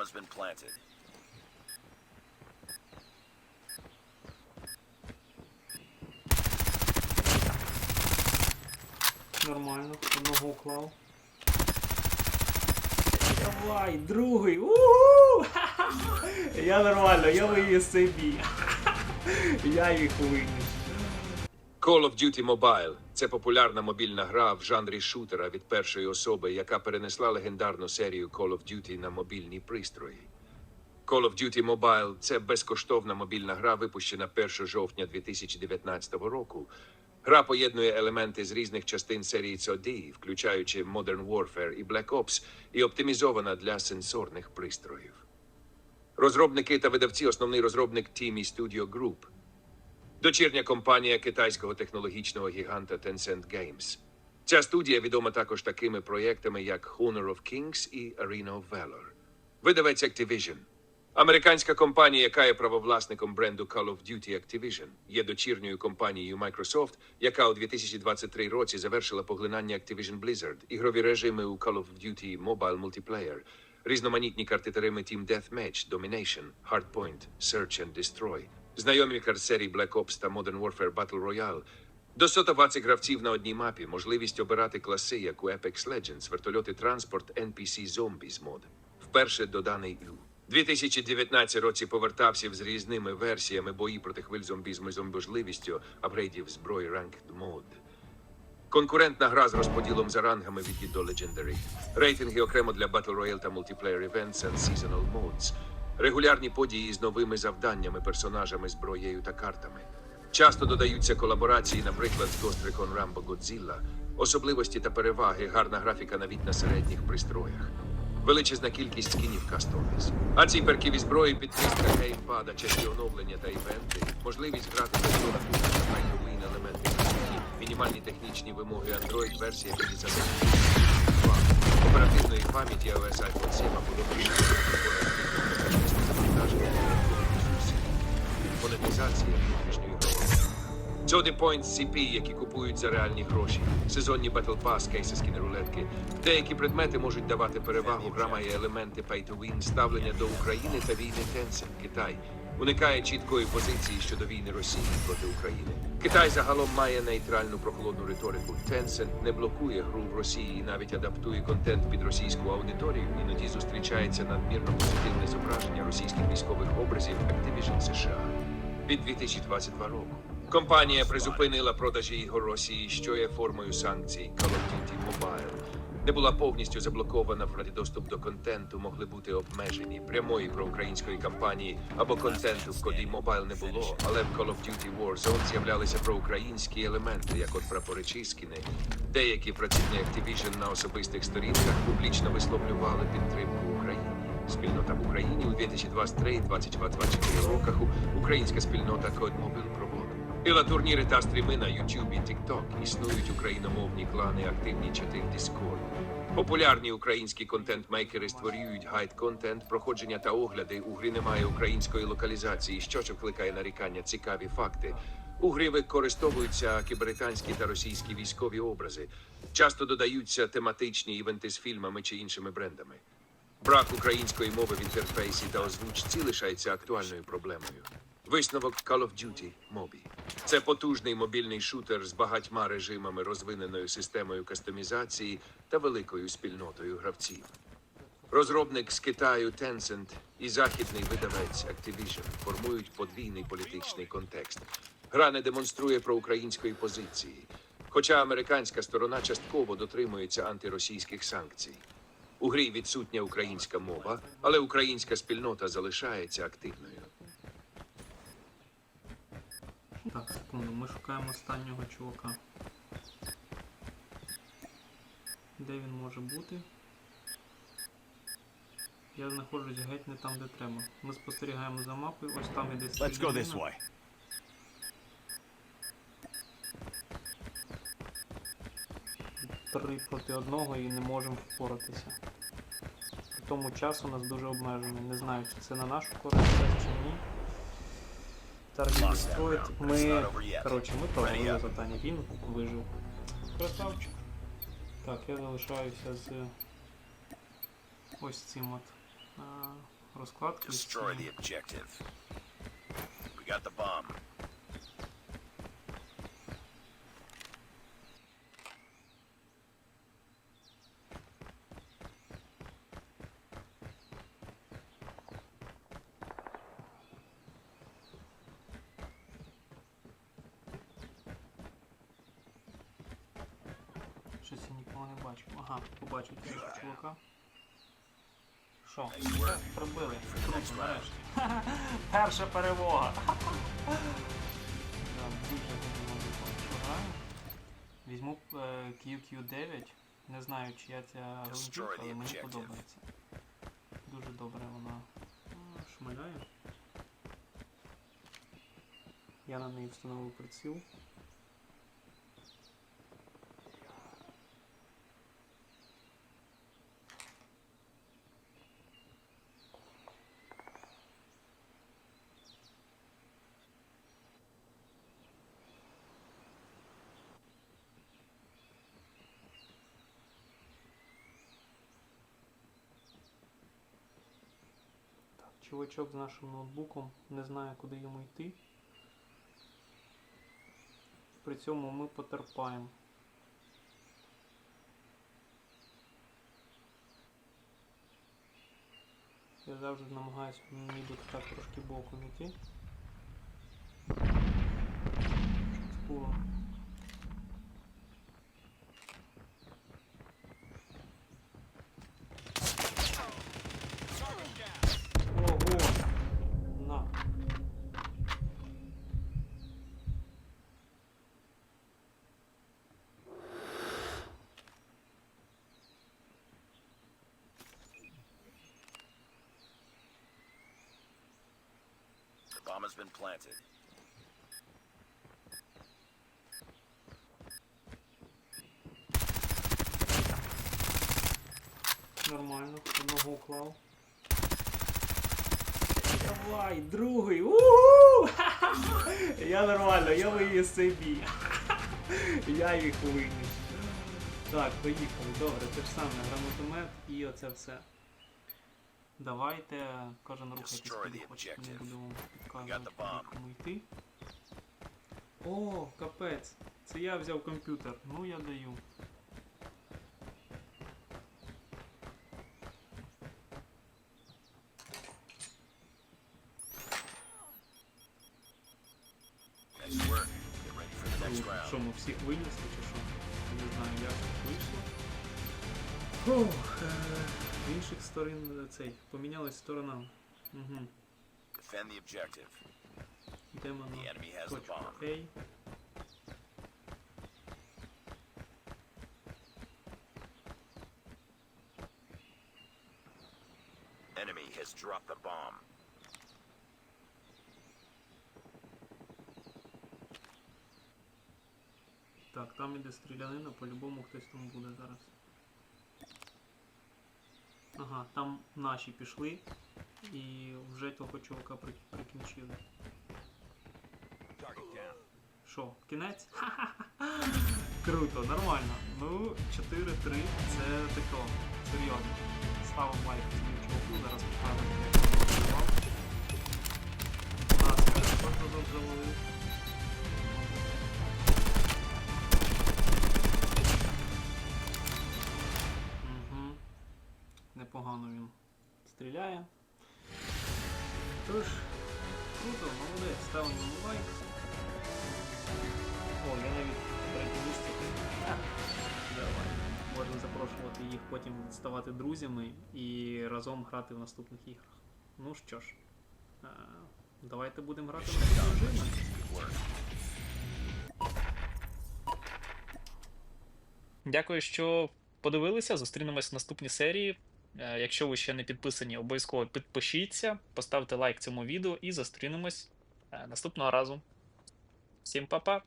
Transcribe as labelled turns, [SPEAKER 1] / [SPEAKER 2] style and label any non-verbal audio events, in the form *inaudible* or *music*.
[SPEAKER 1] Has been planted.
[SPEAKER 2] Нормально, одного уклав. Давай, другий! Уху! *laughs* Я нормально, я вивіз цей бій. *laughs* Я їх виніс.
[SPEAKER 3] Call of Duty Mobile – це популярна мобільна гра в жанрі шутера від першої особи, яка перенесла легендарну серію Call of Duty на мобільні пристрої. Call of Duty Mobile – це безкоштовна мобільна гра, випущена 1 жовтня 2019 року. Гра поєднує елементи з різних частин серії COD, включаючи Modern Warfare і Black Ops, і оптимізована для сенсорних пристроїв. Розробники та видавці основний розробник Teamy Studio Group – Дочірня компанія китайського технологічного гіганта Tencent Games. Ця студія відома також такими проєктами, як Honor of Kings і Arena of Valor. Видавець Activision. Американська компанія, яка є правовласником бренду Call of Duty Activision, є дочірньою компанією Microsoft, яка у 2023 році завершила поглинання Activision Blizzard, ігрові режими у Call of Duty Mobile Multiplayer, різноманітні карти та режими Team Deathmatch, Domination, Hardpoint, Search and Destroy, знайомі карт серії Black Ops та Modern Warfare Battle Royale, до 120 гравців на одній мапі, можливість обирати класи, як у Apex Legends, вертольоти транспорт, NPC Zombies мод. Вперше доданий у 2019 році повертався з різними версіями бої проти хвиль зомбізму з можливістю апгрейдів зброї Ranked Mode. Конкурентна гра з розподілом за рангами від і до Legendary. Рейтинги окремо для Battle Royale та Multiplayer Events and Seasonal Modes. Регулярні події з новими завданнями, персонажами, зброєю та картами. Часто додаються колаборації, наприклад, з Ghost Recon Rambo особливості та переваги, гарна графіка навіть на середніх пристроях. Величезна кількість скінів Customize. А ці перки від зброї, підтримка геймпада, часті оновлення та івенти, можливість грати без додатку та елементи графіки, мінімальні технічні вимоги Android версія 52, оперативної пам'яті iOS iPhone 7 або добрі монетизація внутрішньої гроші. Jody Point CP, які купують за реальні гроші, сезонні Battle Pass, кейси скіни рулетки. Деякі предмети можуть давати перевагу. Гра має елементи pay to win, ставлення до України та війни Tencent, Китай. Уникає чіткої позиції щодо війни Росії проти України. Китай загалом має нейтральну прохолодну риторику. Tencent не блокує гру в Росії і навіть адаптує контент під російську аудиторію. Іноді зустрічається надмірно позитивне зображення російських військових образів Activision США від 2022 року. Компанія призупинила продажі ігор Росії, що є формою санкцій Call of Duty Mobile. Не була повністю заблокована, проте доступ до контенту могли бути обмежені. Прямої проукраїнської кампанії або контенту в коді Mobile не було, але в Call of Duty Warzone з'являлися проукраїнські елементи, як от прапори чи скини. Деякі працівні Activision на особистих сторінках публічно висловлювали підтримку Україні. Спільнота в Україні у 2023-2024 роках українська спільнота Code проводить. Іла турніри та стріми на YouTube і TikTok. Існують україномовні клани, активні чати в Discord. Популярні українські контент-мейкери створюють гайд-контент, проходження та огляди. У грі немає української локалізації, що ж викликає нарікання цікаві факти. У грі використовуються кібританські та російські військові образи. Часто додаються тематичні івенти з фільмами чи іншими брендами. Брак української мови в інтерфейсі та озвучці лишається актуальною проблемою. Висновок Call of Duty Mobi. Це потужний мобільний шутер з багатьма режимами, розвиненою системою кастомізації та великою спільнотою гравців. Розробник з Китаю Tencent і західний видавець Activision формують подвійний політичний контекст. Гра не демонструє проукраїнської позиції, хоча американська сторона частково дотримується антиросійських санкцій. У грі відсутня українська мова, але українська спільнота залишається активною.
[SPEAKER 2] Так, секунду, ми шукаємо останнього чувака. Де він може бути? Я знаходжусь геть не там, де треба. Ми спостерігаємо за мапою, ось там іде
[SPEAKER 4] Let's go this way.
[SPEAKER 2] Три проти одного і не можемо впоратися. Тому час у нас дуже обмежений. Не знаю, чи це на нашу користь чи ні. Target Destroyed. Ми. Коротше, ми провели завдання. Він вижив. Красавчик. Так, я залишаюся з ось цим от А, розкладки.
[SPEAKER 1] Destroy the objective. We got the bomb.
[SPEAKER 2] Щось не бачу. Ага, побачив цього чувака. Що? Пробили. Круто, нарешті. *laughs* Перша перемога. *laughs* Да, дуже дуже. Візьму е, QQ9. Не знаю, чия ця
[SPEAKER 1] Destroy
[SPEAKER 2] але мені подобається. Дуже добре вона а, шмаляє. Я на неї встановив приціл. Чувачок з нашим ноутбуком не знає, куди йому йти. При цьому ми потерпаємо. Я завжди намагаюся ніби так трошки боком йти. Спуру. Ого! На.
[SPEAKER 1] The bomb has been planted.
[SPEAKER 2] Нормально, одного уклав. Давай, другий! Угу! *laughs* Я нормально, я виніс цей. *laughs* Я їх виніс. Так, поїхали. Добре, те ж саме, гранатомет і оце все. Давайте, кожен рухайтесь куди хочете, вам
[SPEAKER 1] got
[SPEAKER 2] підказувати, кому йти. О, капець. Це я взяв комп'ютер. Ну я даю. Що, ми всіх винесли чи що? Не знаю, як так вийшло. Фух, з інших сторон е, цей, помінялись сторонами. Угу.
[SPEAKER 1] Defend the objective.
[SPEAKER 2] Йдемо
[SPEAKER 1] The
[SPEAKER 2] на
[SPEAKER 1] enemy has the
[SPEAKER 2] точку
[SPEAKER 1] bomb.
[SPEAKER 2] A.
[SPEAKER 1] Enemy has dropped the bomb.
[SPEAKER 2] Так, там іде стрілянина, по-любому хтось там буде зараз. Ага, там наші пішли і вже того чувака прикінчили. Що, кінець? *laughs* Круто, нормально. Ну, 4-3 це тако, серйозно. Ставимо лайк цьому чуваку, зараз працював. Нас теж тут завалив. Стріляє. Тож, круто, молодець, ставимо йому лайк. О, я навіть третє місце. Давай. Можна запрошувати їх потім ставати друзями і разом грати в наступних іграх. Ну що ж, е, давайте будемо грати в
[SPEAKER 1] work.
[SPEAKER 4] Дякую, що подивилися. Зустрінемось в наступній серії. Е, Якщо ви ще не підписані, обов'язково підпишіться, поставте лайк цьому відео і зустрінемось е, наступного разу. Всім па-па!